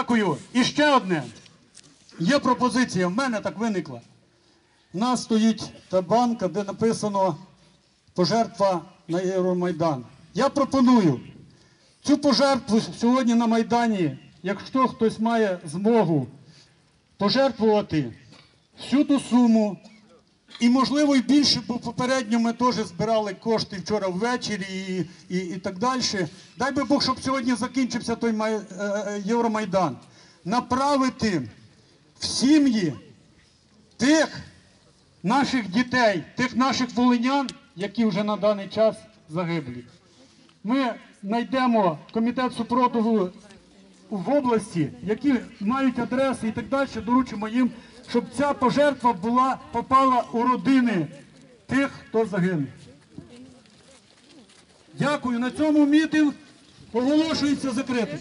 Дякую. І ще одне. Є пропозиція, в мене так виникла. У нас стоїть та банка, де написано пожертва на Євромайдан. Я пропоную цю пожертву сьогодні на Майдані, якщо хтось має змогу пожертвувати всю ту суму, і, можливо, і більше, бо попередньо ми теж збирали кошти вчора ввечері і, і, і так далі. Дай би Бог, щоб сьогодні закінчився той май, е, е, Євромайдан. Направити в сім'ї тих наших дітей, тих наших волинян, які вже на даний час загиблі. Ми знайдемо комітет супротиву в області, які мають адреси і так далі, доручимо їм, щоб ця пожертва була, попала у родини тих, хто загинув. Дякую. На цьому мітинг оголошується закритим.